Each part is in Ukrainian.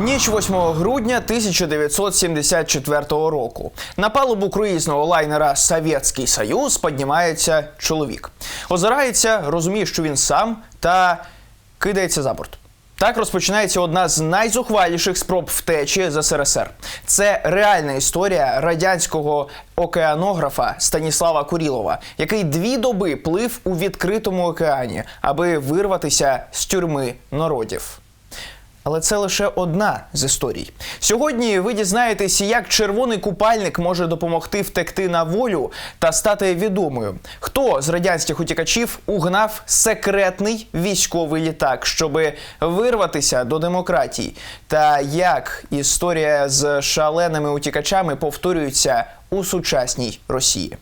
Ніч 8 грудня 1974 року. На палубу круїзного лайнера Совєтський Союз піднімається чоловік. Озирається, розуміє, що він сам, та кидається за борт. Так розпочинається одна з найзухваліших спроб втечі з СРСР. Це реальна історія радянського океанографа Станіслава Курілова, який дві доби плив у відкритому океані, аби вирватися з тюрми народів. Але це лише одна з історій. Сьогодні ви дізнаєтесь, як червоний купальник може допомогти втекти на волю та стати відомою. Хто з радянських утікачів угнав секретний військовий літак, щоби вирватися до демократії, та як історія з шаленими утікачами повторюється у сучасній Росії.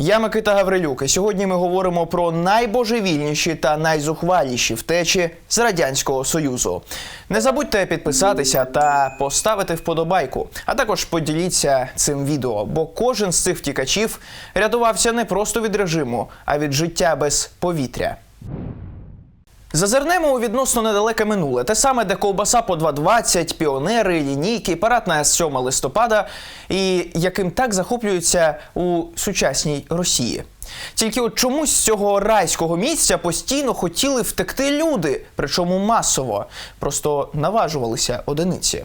Я Микита Гаврилюк, і сьогодні ми говоримо про найбожевільніші та найзухваліші втечі з радянського союзу. Не забудьте підписатися та поставити вподобайку, а також поділіться цим відео, бо кожен з цих втікачів рятувався не просто від режиму, а від життя без повітря. Зазирнемо у відносно недалеке минуле. Те саме, де ковбаса по 2,20, піонери, лінійки, парад на 7 листопада, і яким так захоплюються у сучасній Росії. Тільки от чомусь з цього райського місця постійно хотіли втекти люди, причому масово, просто наважувалися одиниці.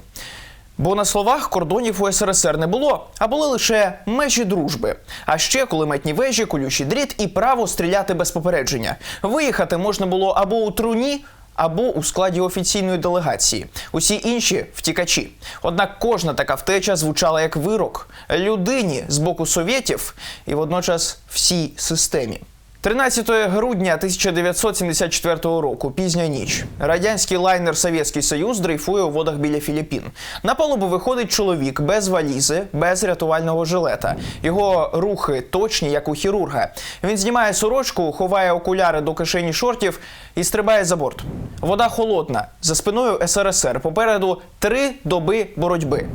Бо на словах кордонів у СРСР не було, а були лише межі дружби. А ще кулеметні вежі, колючий дріт і право стріляти без попередження. Виїхати можна було або у труні, або у складі офіційної делегації. Усі інші втікачі. Однак кожна така втеча звучала як вирок людині з боку совєтів і водночас всій системі. 13 грудня 1974 року, пізня ніч. Радянський лайнер Совєтський Союз дрейфує у водах біля Філіппін. На палубу виходить чоловік без валізи, без рятувального жилета. Його рухи точні, як у хірурга. Він знімає сорочку, ховає окуляри до кишені шортів і стрибає за борт. Вода холодна. За спиною СРСР. Попереду три доби боротьби.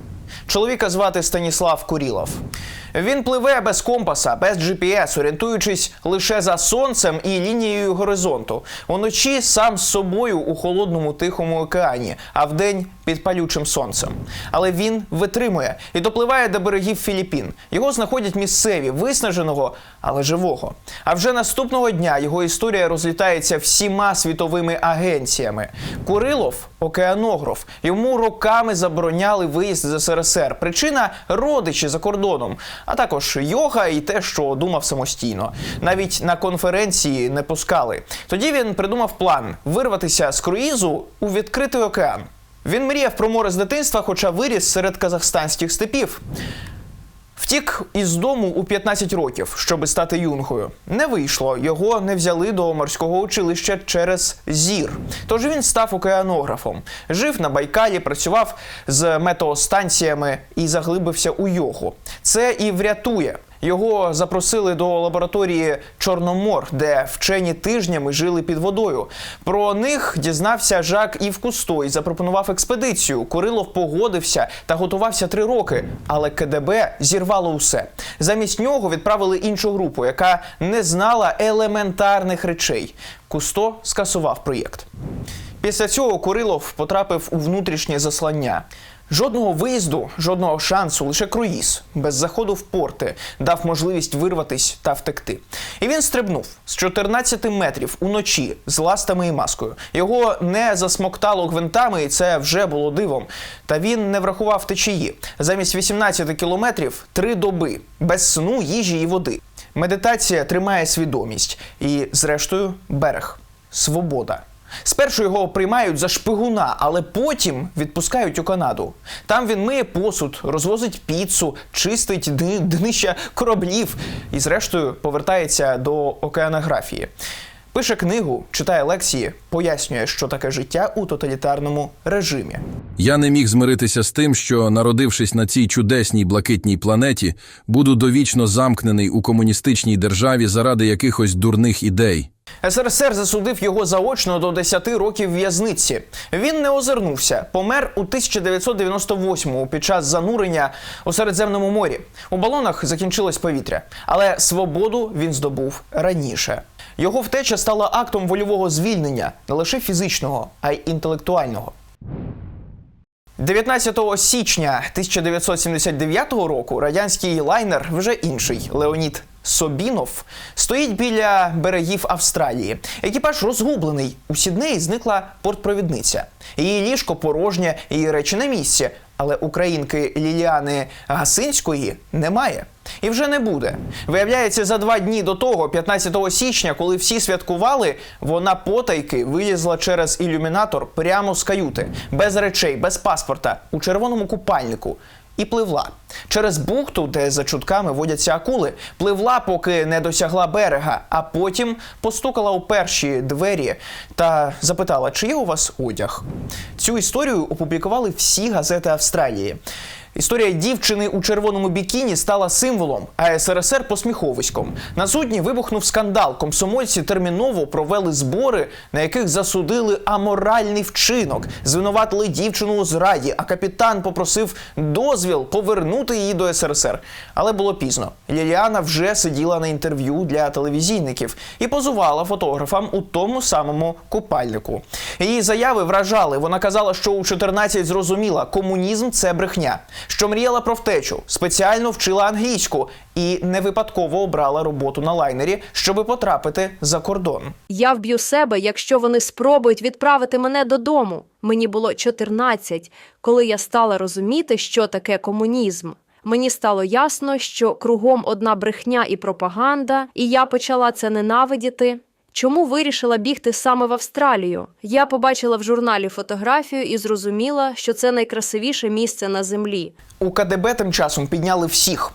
Чоловіка звати Станіслав Курілов. Він пливе без компаса, без GPS, орієнтуючись лише за сонцем і лінією горизонту. Уночі сам з собою у холодному тихому океані, а вдень під палючим сонцем. Але він витримує і допливає до берегів Філіппін. Його знаходять місцеві, виснаженого, але живого. А вже наступного дня його історія розлітається всіма світовими агенціями. Курилов океанограф. Йому роками забороняли виїзд з СРСР. Причина родичі за кордоном, а також йога і те, що думав самостійно. Навіть на конференції не пускали. Тоді він придумав план вирватися з круїзу у відкритий океан. Він мріяв про море з дитинства, хоча виріс серед казахстанських степів. Втік із дому у 15 років, щоби стати юнгою. Не вийшло. Його не взяли до морського училища через зір. Тож він став океанографом. Жив на Байкалі, працював з метеостанціями і заглибився у йогу. Це і врятує. Його запросили до лабораторії Чорномор, де вчені тижнями жили під водою. Про них дізнався Жак Ів Кусто і запропонував експедицію. Курилов погодився та готувався три роки, але КДБ зірвало усе. Замість нього відправили іншу групу, яка не знала елементарних речей. Кусто скасував проєкт. Після цього Курилов потрапив у внутрішнє заслання. Жодного виїзду, жодного шансу, лише круїз, без заходу в порти, дав можливість вирватись та втекти. І він стрибнув з 14 метрів уночі з ластами і маскою. Його не засмоктало гвинтами, і це вже було дивом. Та він не врахував течії. Замість 18 кілометрів три доби без сну, їжі і води. Медитація тримає свідомість і, зрештою, берег. Свобода. Спершу його приймають за шпигуна, але потім відпускають у Канаду. Там він миє посуд, розвозить піцу, чистить дни- днища кораблів і, зрештою, повертається до океанографії. Пише книгу, читає лекції, пояснює, що таке життя у тоталітарному режимі. Я не міг змиритися з тим, що, народившись на цій чудесній блакитній планеті, буду довічно замкнений у комуністичній державі заради якихось дурних ідей. СРСР засудив його заочно до 10 років в'язниці. Він не озирнувся, помер у 1998-му під час занурення у Середземному морі. У балонах закінчилось повітря, але свободу він здобув раніше. Його втеча стала актом вольового звільнення не лише фізичного, а й інтелектуального. 19 січня 1979 року радянський лайнер вже інший Леонід Собінов стоїть біля берегів Австралії. Екіпаж розгублений. У Сіднеї зникла портпровідниця. Її ліжко порожнє, її речі на місці. Але українки Ліліани Гасинської немає. І вже не буде. Виявляється, за два дні до того, 15 січня, коли всі святкували, вона потайки вилізла через ілюмінатор прямо з каюти, без речей, без паспорта, у червоному купальнику. І пливла через бухту, де за чутками водяться акули, пливла, поки не досягла берега, а потім постукала у перші двері та запитала, чи є у вас одяг. Цю історію опублікували всі газети Австралії. Історія дівчини у червоному бікіні стала символом, а СРСР посміховиськом. На судні вибухнув скандал. Комсомольці терміново провели збори, на яких засудили аморальний вчинок, звинуватили дівчину у зраді. А капітан попросив дозвіл повернути її до СРСР. Але було пізно. Ліліана вже сиділа на інтерв'ю для телевізійників і позувала фотографам у тому самому купальнику. Її заяви вражали. Вона казала, що у 14 зрозуміла, комунізм це брехня що мріяла про втечу, спеціально вчила англійську і не випадково обрала роботу на лайнері, щоби потрапити за кордон. Я вб'ю себе, якщо вони спробують відправити мене додому. Мені було 14, коли я стала розуміти, що таке комунізм. Мені стало ясно, що кругом одна брехня і пропаганда, і я почала це ненавидіти. Чому вирішила бігти саме в Австралію? Я побачила в журналі фотографію і зрозуміла, що це найкрасивіше місце на землі. У КДБ тим часом підняли всіх.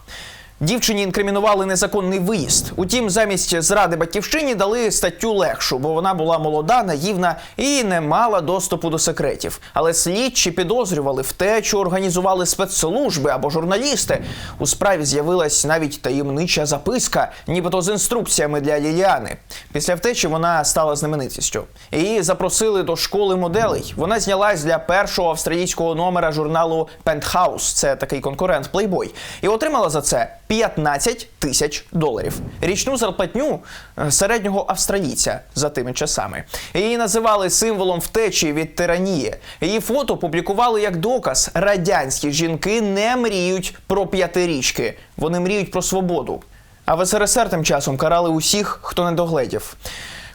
Дівчині інкримінували незаконний виїзд. Утім, замість зради батьківщині дали статтю легшу, бо вона була молода, наївна і не мала доступу до секретів. Але слідчі підозрювали втечу, організували спецслужби або журналісти. У справі з'явилась навіть таємнича записка, нібито з інструкціями для Ліліани. Після втечі вона стала знаменитістю. Її запросили до школи моделей. Вона знялась для першого австралійського номера журналу Penthouse, це такий конкурент Playboy, і отримала за це 15 тисяч доларів. Річну зарплатню е, середнього австралійця за тими часами. Її називали символом втечі від тиранії. Її фото публікували як доказ: радянські жінки не мріють про п'ятирічки, вони мріють про свободу. А в СРСР тим часом карали усіх, хто не догледів.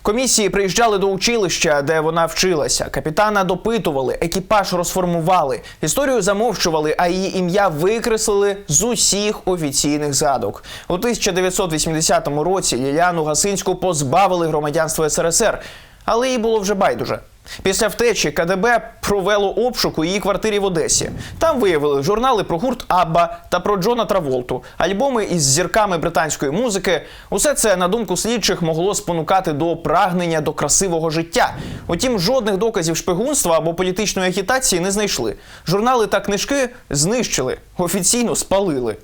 Комісії приїжджали до училища, де вона вчилася. Капітана допитували, екіпаж розформували, історію замовчували, а її ім'я викреслили з усіх офіційних згадок. У 1980 році Ліляну Гасинську позбавили громадянства СРСР, але їй було вже байдуже. Після втечі КДБ провело обшук у її квартирі в Одесі. Там виявили журнали про гурт Абба та про Джона Траволту, альбоми із зірками британської музики. Усе це, на думку слідчих, могло спонукати до прагнення до красивого життя. Утім, жодних доказів шпигунства або політичної агітації не знайшли. Журнали та книжки знищили, офіційно спалили.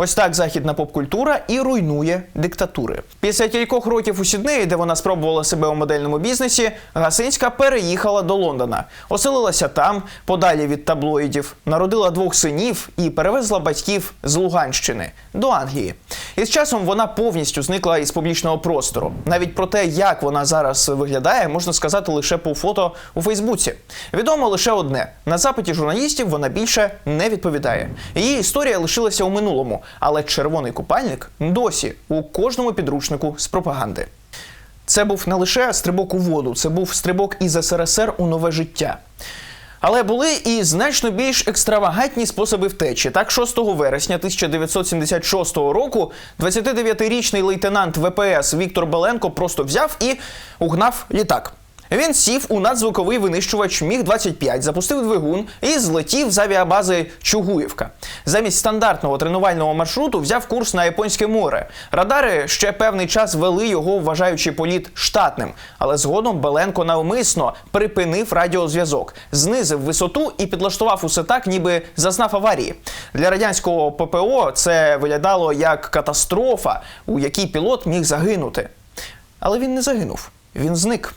Ось так західна попкультура і руйнує диктатури. Після кількох років у Сіднеї, де вона спробувала себе у модельному бізнесі, Гасинська переїхала до Лондона, оселилася там, подалі від таблоїдів, народила двох синів і перевезла батьків з Луганщини до Англії. І з часом вона повністю зникла із публічного простору. Навіть про те, як вона зараз виглядає, можна сказати лише по фото у Фейсбуці. Відомо лише одне: на запиті журналістів вона більше не відповідає. Її історія лишилася у минулому, але червоний купальник досі у кожному підручнику з пропаганди. Це був не лише стрибок у воду, це був стрибок із СРСР у нове життя. Але були і значно більш екстравагантні способи втечі. Так, 6 вересня 1976 року 29-річний лейтенант ВПС Віктор Беленко просто взяв і угнав літак. Він сів у надзвуковий винищувач Міг 25 запустив двигун і злетів з авіабази Чугуївка. Замість стандартного тренувального маршруту взяв курс на Японське море. Радари ще певний час вели його, вважаючи політ штатним. Але згодом Беленко навмисно припинив радіозв'язок, знизив висоту і підлаштував усе так, ніби зазнав аварії. Для радянського ППО це виглядало як катастрофа, у якій пілот міг загинути. Але він не загинув, він зник.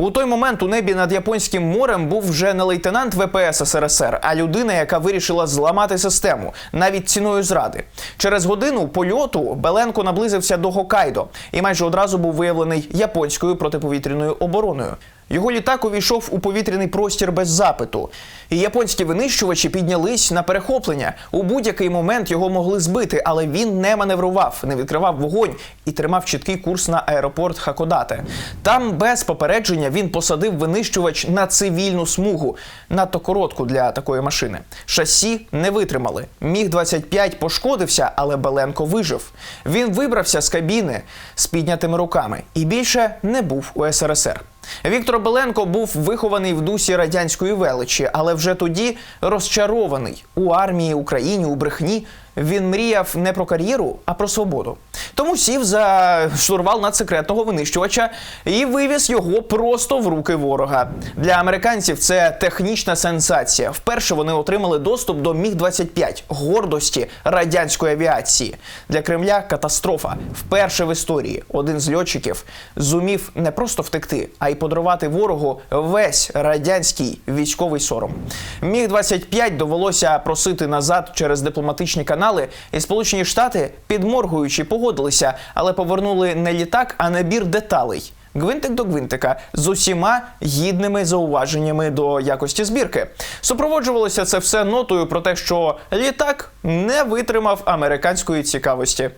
У той момент у небі над японським морем був вже не лейтенант ВПС СРСР, а людина, яка вирішила зламати систему навіть ціною зради. Через годину польоту Беленко наблизився до Хокайдо і майже одразу був виявлений японською протиповітряною обороною. Його літак увійшов у повітряний простір без запиту. І японські винищувачі піднялись на перехоплення. У будь-який момент його могли збити, але він не маневрував, не відкривав вогонь і тримав чіткий курс на аеропорт Хакодате. Там без попередження він посадив винищувач на цивільну смугу, надто коротку для такої машини. Шасі не витримали. Міг 25 пошкодився, але Беленко вижив. Він вибрався з кабіни з піднятими руками і більше не був у СРСР. Віктор Беленко був вихований в дусі радянської величі, але вже тоді розчарований у армії, Україні, у брехні. Він мріяв не про кар'єру, а про свободу. Тому сів за штурвал надсекретного винищувача і вивіз його просто в руки ворога. Для американців це технічна сенсація. Вперше вони отримали доступ до Міг 25 гордості радянської авіації. Для Кремля катастрофа. Вперше в історії один з льотчиків зумів не просто втекти, а й подарувати ворогу весь радянський військовий сором. Міг 25 довелося просити назад через дипломатичні канали, і Сполучені Штати, підморгуючи, погодилися, але повернули не літак, а набір деталей. Гвинтик до гвинтика з усіма гідними зауваженнями до якості збірки. Супроводжувалося це все нотою про те, що літак не витримав американської цікавості.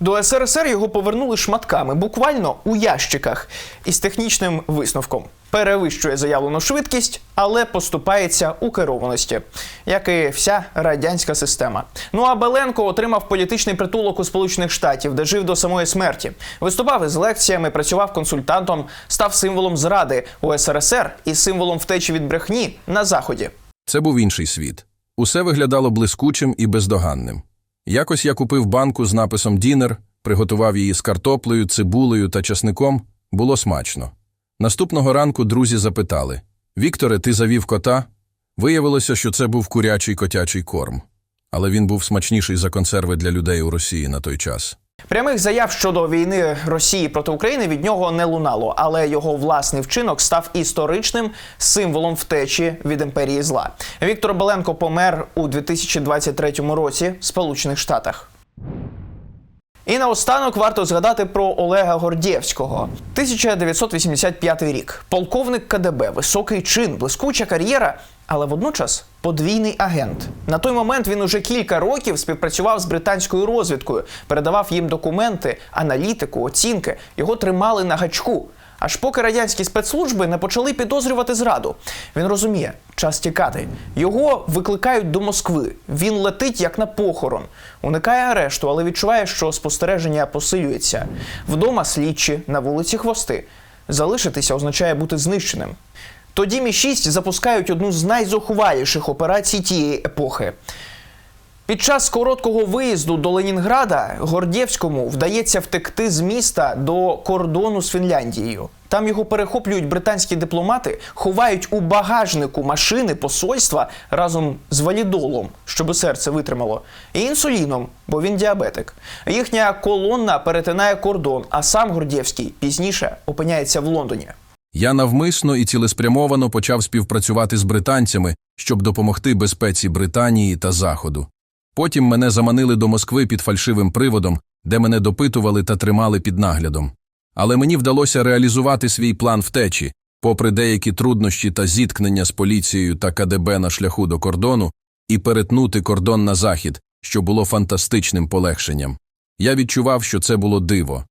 До СРСР його повернули шматками, буквально у ящиках, із технічним висновком. Перевищує заявлену швидкість, але поступається у керованості, як і вся радянська система. Ну а Беленко отримав політичний притулок у Сполучених Штатів, де жив до самої смерті. Виступав із лекціями, працював консультантом, став символом зради у СРСР і символом втечі від брехні на заході. Це був інший світ. Усе виглядало блискучим і бездоганним. Якось я купив банку з написом Дінер, приготував її з картоплею, цибулею та часником. Було смачно. Наступного ранку друзі запитали: Вікторе, ти завів кота? Виявилося, що це був курячий котячий корм. Але він був смачніший за консерви для людей у Росії на той час. Прямих заяв щодо війни Росії проти України від нього не лунало, але його власний вчинок став історичним символом втечі від імперії зла. Віктор Беленко помер у 2023 році в Сполучених Штатах. І наостанок варто згадати про Олега Гордєвського. 1985 рік. Полковник КДБ, високий чин, блискуча кар'єра, але водночас подвійний агент. На той момент він уже кілька років співпрацював з британською розвідкою, передавав їм документи, аналітику, оцінки. Його тримали на гачку. Аж поки радянські спецслужби не почали підозрювати зраду. Він розуміє, час тікати. Його викликають до Москви. Він летить як на похорон. Уникає арешту, але відчуває, що спостереження посилюється. Вдома слідчі, на вулиці хвости. Залишитися означає бути знищеним. Тоді Мі 6 запускають одну з найзухваліших операцій тієї епохи. Під час короткого виїзду до Ленінграда Гордєвському вдається втекти з міста до кордону з Фінляндією. Там його перехоплюють британські дипломати, ховають у багажнику машини посольства разом з валідолом, щоб серце витримало, і інсуліном, бо він діабетик. Їхня колонна перетинає кордон, а сам Гордєвський пізніше опиняється в Лондоні. Я навмисно і цілеспрямовано почав співпрацювати з британцями, щоб допомогти безпеці Британії та Заходу. Потім мене заманили до Москви під фальшивим приводом, де мене допитували та тримали під наглядом. Але мені вдалося реалізувати свій план втечі, попри деякі труднощі та зіткнення з поліцією та КДБ на шляху до кордону, і перетнути кордон на захід, що було фантастичним полегшенням. Я відчував, що це було диво.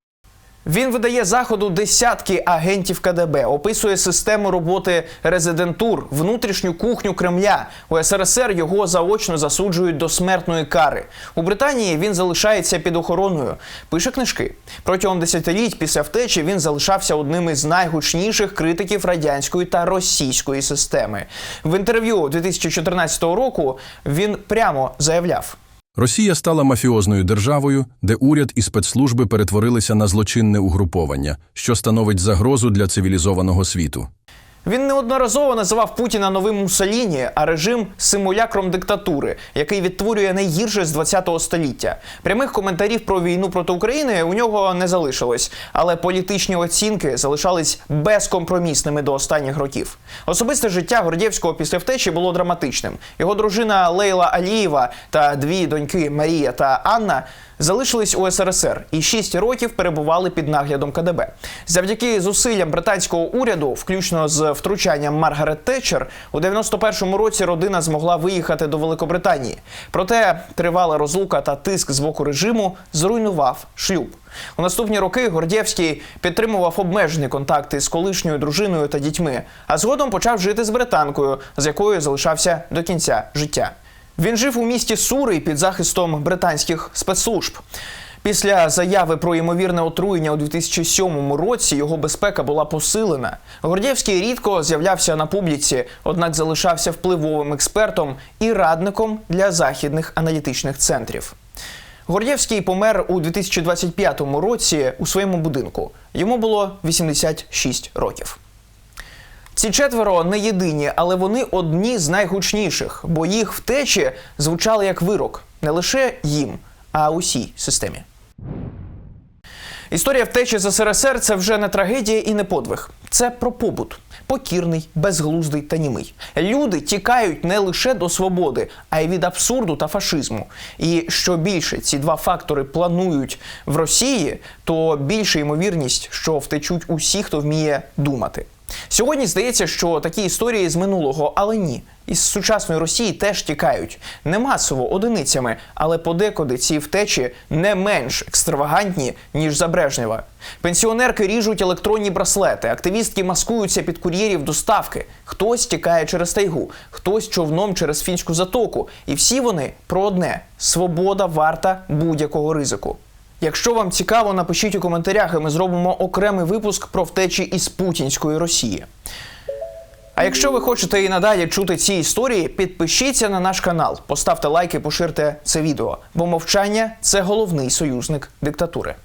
Він видає заходу десятки агентів КДБ, описує систему роботи резидентур, внутрішню кухню Кремля. У СРСР його заочно засуджують до смертної кари. У Британії він залишається під охороною, пише книжки. Протягом десятиліть після втечі він залишався одним із найгучніших критиків радянської та російської системи. В інтерв'ю 2014 року він прямо заявляв. Росія стала мафіозною державою, де уряд і спецслужби перетворилися на злочинне угруповання, що становить загрозу для цивілізованого світу. Він неодноразово називав Путіна новим Муссоліні, а режим симулякром диктатури, який відтворює найгірше з 20-го століття. Прямих коментарів про війну проти України у нього не залишилось, але політичні оцінки залишались безкомпромісними до останніх років. Особисте життя Гордєвського після втечі було драматичним. Його дружина Лейла Алієва та дві доньки Марія та Анна залишились у СРСР і 6 років перебували під наглядом КДБ. Завдяки зусиллям британського уряду, включно з втручанням Маргарет Тетчер, у 91-му році родина змогла виїхати до Великобританії. Проте тривала розлука та тиск з боку режиму зруйнував шлюб. У наступні роки Гордєвський підтримував обмежені контакти з колишньою дружиною та дітьми, а згодом почав жити з британкою, з якою залишався до кінця життя. Він жив у місті Сури під захистом британських спецслужб. Після заяви про ймовірне отруєння у 2007 році його безпека була посилена. Гордєвський рідко з'являвся на публіці, однак залишався впливовим експертом і радником для західних аналітичних центрів. Гордєвський помер у 2025 році у своєму будинку. Йому було 86 років. Ці четверо не єдині, але вони одні з найгучніших, бо їх втечі звучали як вирок не лише їм, а усій системі. Історія втечі з СРСР це вже не трагедія і не подвиг. Це про побут. Покірний, безглуздий та німий. Люди тікають не лише до свободи, а й від абсурду та фашизму. І що більше ці два фактори планують в Росії, то більша ймовірність, що втечуть усі, хто вміє думати. Сьогодні здається, що такі історії з минулого, але ні. Із сучасної Росії теж тікають не масово одиницями, але подекуди ці втечі не менш екстравагантні ніж за Брежнєва. Пенсіонерки ріжуть електронні браслети, активістки маскуються під кур'єрів доставки. Хтось тікає через тайгу, хтось човном через фінську затоку. І всі вони про одне: свобода варта будь-якого ризику. Якщо вам цікаво, напишіть у коментарях, і ми зробимо окремий випуск про втечі із путінської Росії. А якщо ви хочете і надалі чути ці історії, підпишіться на наш канал, поставте лайк і поширте це відео, бо мовчання це головний союзник диктатури.